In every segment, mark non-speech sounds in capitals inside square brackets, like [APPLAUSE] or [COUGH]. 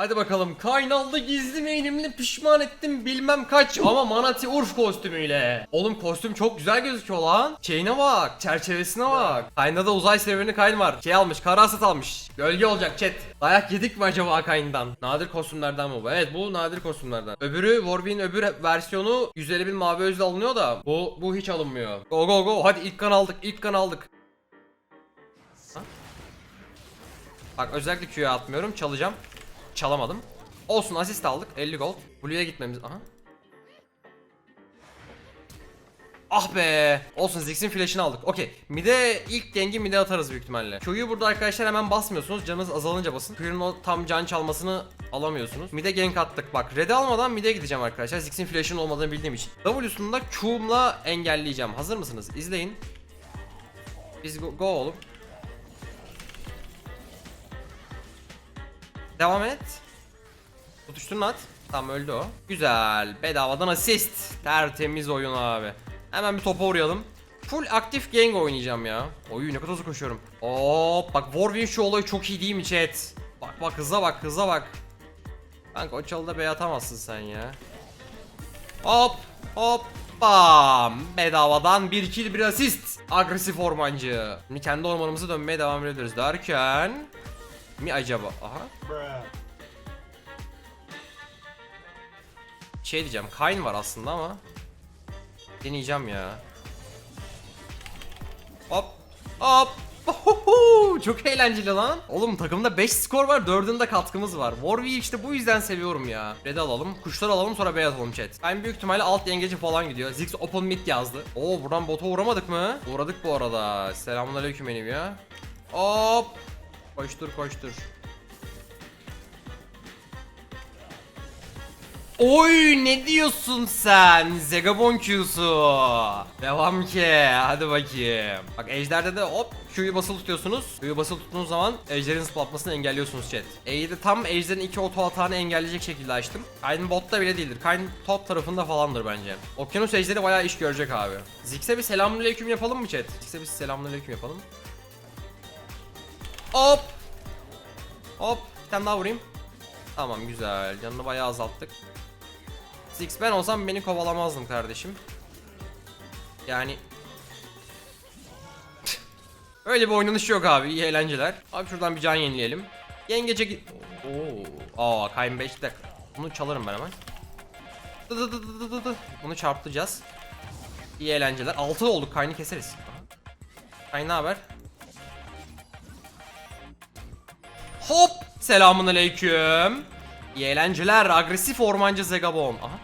Hadi bakalım kaynallı gizli mainimle pişman ettim bilmem kaç ama Manati Urf kostümüyle. Oğlum kostüm çok güzel gözüküyor lan. Şeyine bak, çerçevesine bak. Kaynda da uzay serüveni kayn var. Şey almış, kara asat almış. Gölge olacak chat. Dayak yedik mi acaba kayndan? Nadir kostümlerden mi bu? Evet bu nadir kostümlerden. Öbürü Warwick'in öbür versiyonu 150 bin mavi özle alınıyor da bu bu hiç alınmıyor. Go go go hadi ilk kan aldık ilk kan aldık. Ha? Bak özellikle Q'ya atmıyorum çalacağım. Çalamadım. Olsun asist aldık 50 gold. Blue'ya gitmemiz. Aha. Ah be. Olsun Ziggs'in flash'ını aldık. Okey. Mide ilk gengi mide atarız büyük ihtimalle. Q'yu burada arkadaşlar hemen basmıyorsunuz. Canınız azalınca basın. Q'nun o tam can çalmasını alamıyorsunuz. Mide gank attık. Bak red'i almadan mide gideceğim arkadaşlar. Ziggs'in flash'ının olmadığını bildiğim için. W'sunu da Q'umla engelleyeceğim. Hazır mısınız? İzleyin. Biz go, go oğlum. Devam et. Tutuşturun at. Tamam öldü o. Güzel. Bedavadan asist. Tertemiz oyun abi. Hemen bir topa uğrayalım. Full aktif gang oynayacağım ya. Oy ne kadar hızlı koşuyorum. Hop bak Warwick'in şu olayı çok iyi değil mi chat? Bak bak hıza bak hıza bak. Kanka o çalıda bey atamazsın sen ya. Hop hop bam. Bedavadan bir kill bir asist. Agresif ormancı. Şimdi kendi ormanımıza dönmeye devam ediyoruz derken. Mi acaba? Aha. Şey diyeceğim. Kayn var aslında ama. Deneyeceğim ya. Hop. Hop. Ohoho, Çok eğlenceli lan. Oğlum takımda 5 skor var 4'ünde katkımız var. Warwick'i işte bu yüzden seviyorum ya. Red alalım. Kuşlar alalım sonra beyaz alalım chat. Ben büyük ihtimalle alt yengeci falan gidiyor. Ziggs open mid yazdı. Oo buradan bota uğramadık mı? Uğradık bu arada. Selamünaleyküm benim ya. Hop. Koştur koştur. Oy ne diyorsun sen? Zegabon Q'su. Devam ki. Hadi bakayım. Bak ejderde de hop Q'yu basılı tutuyorsunuz. Q'yu basılı tuttuğunuz zaman ejderin zıplatmasını engelliyorsunuz chat. E'yi de tam ejderin iki oto atağını engelleyecek şekilde açtım. Kayn botta bile değildir. Kayn top tarafında falandır bence. Okyanus ejderi bayağı iş görecek abi. Ziggs'e bir selamünaleyküm yapalım mı chat? Ziggs'e bir selamünaleyküm yapalım. Hop. Hop. Bir tane daha vurayım. Tamam güzel. Canını bayağı azalttık. Six ben olsam beni kovalamazdım kardeşim. Yani Öyle bir oynanış yok abi. İyi eğlenceler. Abi şuradan bir can yenileyelim. Yengece git. Oo. Aa, Kayn 5 dakika. Bunu çalarım ben hemen. Dı dı dı dı dı dı. Bunu çarptıracağız. İyi eğlenceler. 6 olduk. Kayn'ı keseriz. Kayn ne haber? Hop! Selamun aleyküm. İyi eğlenceler. Agresif ormancı Zegabon. Aha.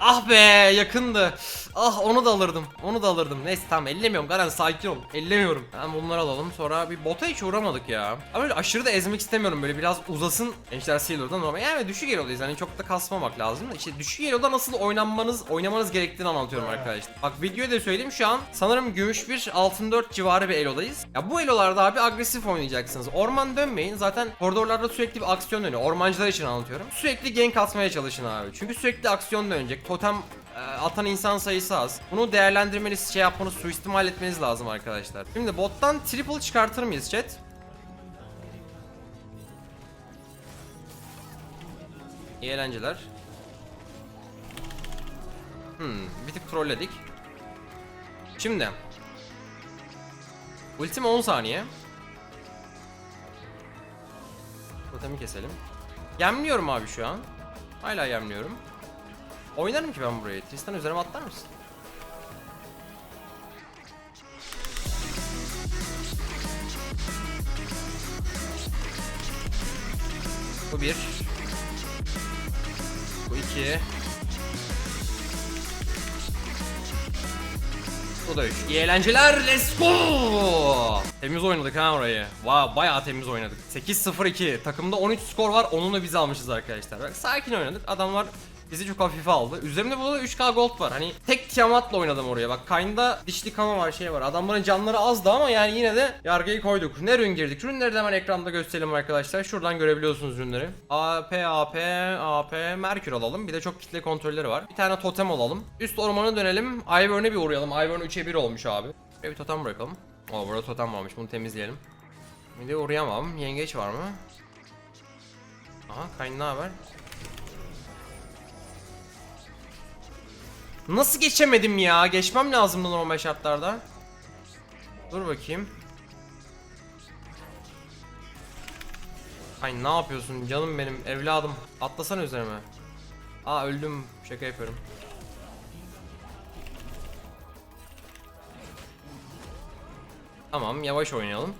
Ah be yakındı. Ah onu da alırdım. Onu da alırdım. Neyse tamam ellemiyorum. Garan sakin ol. Ellemiyorum. Tamam bunları alalım. Sonra bir bota hiç uğramadık ya. Ama öyle aşırı da ezmek istemiyorum. Böyle biraz uzasın. Gençler Sealer'dan normal. Yani düşük elodayız. Hani çok da kasmamak lazım. İşte düşük eloda nasıl oynanmanız, oynamanız gerektiğini anlatıyorum arkadaşlar. Bak videoya da söyleyeyim şu an. Sanırım gümüş bir altın 4 civarı bir elodayız. Ya bu elolarda abi agresif oynayacaksınız. Orman dönmeyin. Zaten koridorlarda sürekli bir aksiyon dönüyor. Ormancılar için anlatıyorum. Sürekli gank atmaya çalışın abi. Çünkü sürekli aksiyon dönecek. Totem atan insan sayısı az. Bunu değerlendirmeniz, şey yapmanız, suistimal etmeniz lazım arkadaşlar. Şimdi bottan triple çıkartır mıyız chat? İyi eğlenceler. Hmm, bir tık trolledik. Şimdi. Ultim 10 saniye. Totemi keselim. Yemliyorum abi şu an. Hala yemliyorum. Oynarım ki ben burayı. Tristan üzerime atlar mısın? Bu bir. Bu iki. Bu da üç. İyi eğlenceler. Let's go. Temiz oynadık ha orayı. Vay bayağı temiz oynadık. 8-0-2. Takımda 13 skor var. Onunla biz almışız arkadaşlar. Bak sakin oynadık. Adamlar bizi çok hafife aldı. Üzerimde burada 3k gold var. Hani tek Tiamat'la oynadım oraya. Bak Kayn'da dişli kama var şey var. Adamların canları azdı ama yani yine de yargıyı koyduk. Ne rün girdik? Rünleri de hemen ekranda gösterelim arkadaşlar. Şuradan görebiliyorsunuz rünleri. AP, AP, AP, Merkür alalım. Bir de çok kitle kontrolleri var. Bir tane totem alalım. Üst ormana dönelim. Ivern'e bir uğrayalım. Ivern 3'e 1 olmuş abi. Şuraya bir totem bırakalım. Oo burada totem varmış. Bunu temizleyelim. Bir de uğrayamam. Yengeç var mı? Aha Kayn ne haber? Nasıl geçemedim ya? Geçmem lazımdı normal şartlarda. Dur bakayım. Ay ne yapıyorsun canım benim evladım. Atlasana üzerime. Aa öldüm. Şaka yapıyorum. Tamam yavaş oynayalım.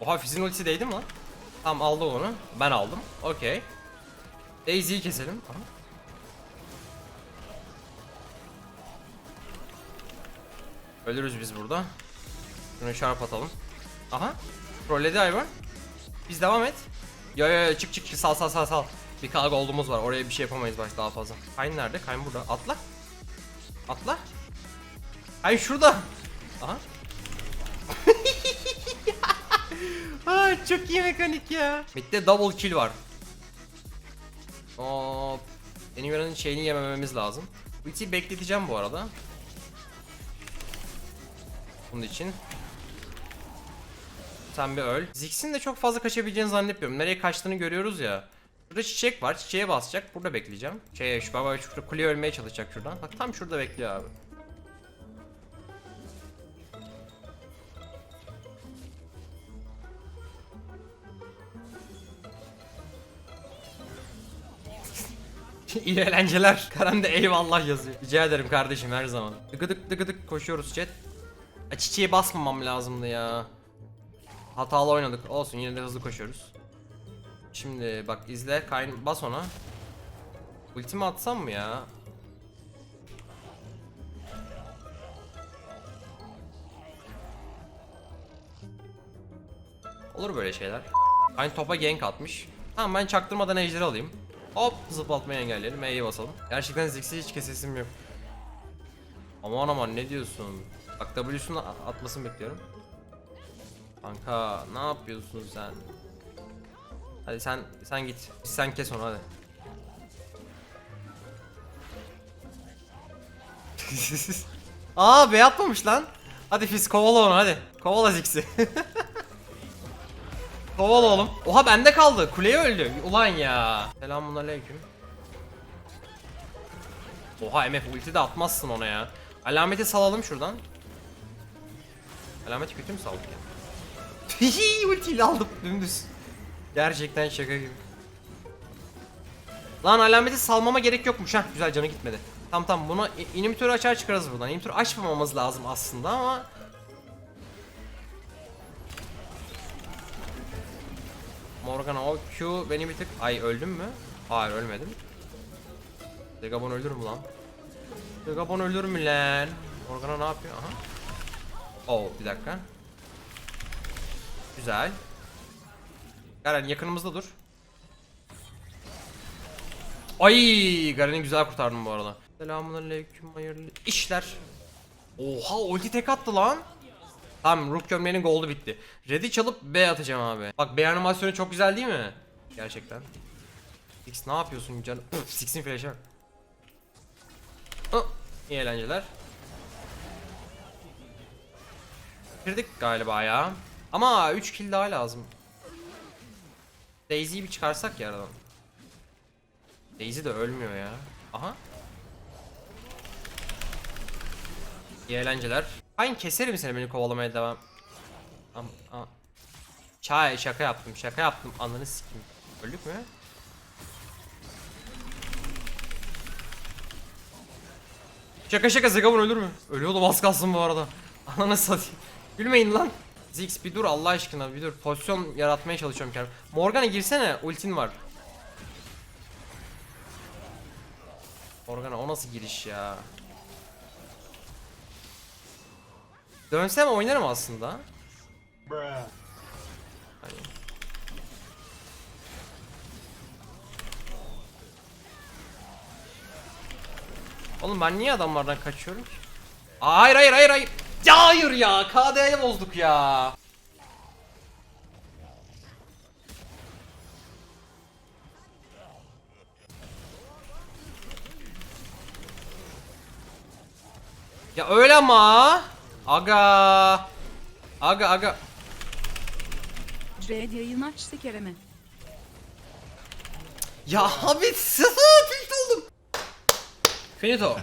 Oha Fizz'in ultisi değdi mi lan? Tamam aldı onu. Ben aldım. Okey. Daisy'yi keselim. Aha. Ölürüz biz burada. Şunu çarp atalım. Aha. Trolledi hayvan. Biz devam et. Yo yo yo çık çık çık sal sal sal sal. Bir k gold'umuz var. Oraya bir şey yapamayız baş daha fazla. Kayn nerede? Kayn burada. Atla. Atla. Kayn şurada. Aha. [LAUGHS] Aa, çok iyi mekanik ya. Mid'de double kill var. Hop. Anime'nin şeyini yemememiz lazım. Ultiyi bekleteceğim bu arada. Bunun için. Sen bir öl. Ziggs'in de çok fazla kaçabileceğini zannetmiyorum. Nereye kaçtığını görüyoruz ya. Burada çiçek var. Çiçeğe basacak. Burada bekleyeceğim. Şeye şu baba şurada kuleye ölmeye çalışacak şuradan. Bak tam şurada bekliyor abi. [LAUGHS] İyi eğlenceler. Karen de eyvallah yazıyor. Rica ederim kardeşim her zaman. Dıgıdık dıgıdık koşuyoruz chat. Çiçeğe basmamam lazımdı ya. Hatalı oynadık. Olsun yine de hızlı koşuyoruz. Şimdi bak izle. Kayn bas ona. Ultimi atsam mı ya? Olur böyle şeyler. Kayn topa gank atmış. Tamam ben çaktırmadan ejderi alayım. Hop zıplatmayı engelleyelim. E'ye basalım. Gerçekten Ziggs'e hiç kesesim yok. Aman aman ne diyorsun? Bak W'sunu atmasını bekliyorum. Kanka ne yapıyorsun sen? Hadi sen sen git. Sen kes onu hadi. [LAUGHS] Aa B atmamış lan. Hadi Fizz kovala onu hadi. Kovala Ziggs'i. [LAUGHS] kovala oğlum. Oha bende kaldı. Kuleye öldü. Ulan ya. Selamun aleyküm. Oha MF ulti de atmazsın ona ya. Alameti salalım şuradan. Alameti kötü mü saldık ya? Hihi ultiyle aldım dümdüz. Gerçekten şaka gibi. Lan alameti salmama gerek yokmuş ha. Güzel canı gitmedi. Tam tam buna i- inhibitörü açar çıkarız buradan. İnhibitörü açmamamız lazım aslında ama Morgana o Q beni bir tık... Ay öldüm mü? Hayır ölmedim. Degabon ölür mü lan? Degabon ölür mü lan? Morgana ne yapıyor? Aha. Oh bir dakika. Güzel. Garen yakınımızda dur. Ay Garen'i güzel kurtardım bu arada. Selamünaleyküm hayırlı işler. Oha ulti tek attı lan. Tamam Rook gömleğinin goldu bitti. Red'i çalıp B atacağım abi. Bak B animasyonu çok güzel değil mi? Gerçekten. Six ne yapıyorsun? Pıf, Six'in flash'ı. İyi eğlenceler. Bitirdik galiba ya. Ama 3 kill daha lazım. Daisy'yi bir çıkarsak ya aradan. Daisy de ölmüyor ya. Aha. İyi eğlenceler. Aynı keserim seni beni kovalamaya devam. Am, am. Çay şaka yaptım şaka yaptım ananı sikim. Öldük mü? Şaka şaka Zegabon ölür mü? Ölüyordum az kalsın bu arada. Ananı satayım. Gülmeyin lan. Ziggs bir dur Allah aşkına bir dur. Pozisyon yaratmaya çalışıyorum kendim. Morgana girsene ultin var. Morgana o nasıl giriş ya? Dönsem oynarım aslında. Oğlum ben niye adamlardan kaçıyorum ki? Aa, hayır hayır hayır hayır. Ya hayır ya KD'ye bozduk ya. Ya öyle ama. Aga. Aga aga. Red yayın açtı Kerem'e. Ya abi oldum. Finito.